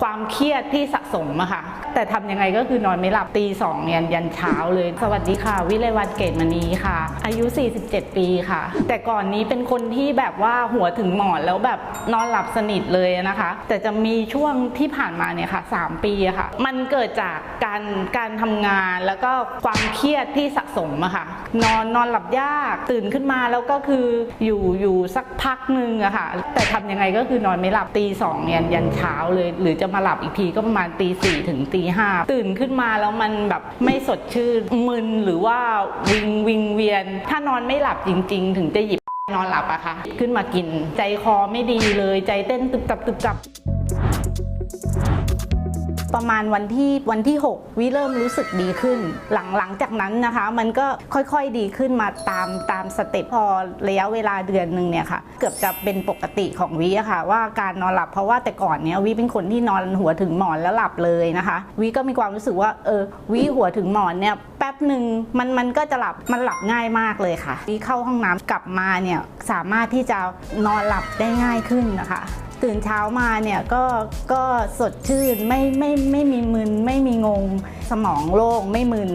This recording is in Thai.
ความเครียดที่สะสมอะค่ะ แต่ทำยังไงก็คือนอนไม่หลับตีสองยันยันเช้าเลย สวัสดีค่ะ วิไลวันเกตมณีค่ะ อายุ 47 ปีค่ะ แต่ก่อนนี้เป็นคนที่แบบว่าหัวถึงหมอนแล้วแบบนอนหลับสนิทเลยนะคะ แต่จะมีช่วงที่ผ่านมาเนี่ยค่ะ3ปีค่ะ มันเกิดจากการการทำงานแล้วก็ความเครียดที่สะสมอะค่ะ นอนนอนหลับยากตื่นขึ้นมาแล้วก็คืออยู่อยู่สักพักหนึ่งอะค่ะ แต่ทำยังไงก็คือนอนไม่หลับตีสองยันยันเช้าเลย หรือจะมาหลับอีกทีก็ประมาณตีสี่ถึงตีห้าตื่นขึ้นมาแล้วมันแบบไม่สดชื่นมึนหรือว่าวิงวิงเวียน ถ้านอนไม่หลับจริง ๆ ถึงจะหยิบนอนหลับอะค่ะ ขึ้นมากินใจคอไม่ดีเลยใจเต้นตึบตับตึบตับ ประมาณวันที่วันที่ 6 วิเริ่มรู้สึกดีขึ้น หลังหลังจากนั้นนะคะ มันก็ค่อยๆดีขึ้นมาตามตามสเต็ปพอระยะเวลาเดือนหนึ่งเนี่ยค่ะเกือบจะเป็นปกติของวิอะค่ะ ว่าการนอนหลับเพราะว่าแต่ก่อนเนี้ยวิเป็นคนที่นอนหัวถึงหมอนแล้วหลับเลยนะคะ วิก็มีความรู้สึกว่าเออวิหัวถึงหมอนเนี่ยแป๊บหนึ่งมันมันก็จะหลับมันหลับง่ายมากเลยค่ะวิเข้าห้องน้ำกลับมาเนี่ยสามารถที่จะนอนหลับได้ง่ายขึ้นนะคะ ตื่นเช้ามาเนี่ยก็ก็สดชื่นไม่ไม่ไม่มีมึนไม่มีงง สมองโล่งไม่มึน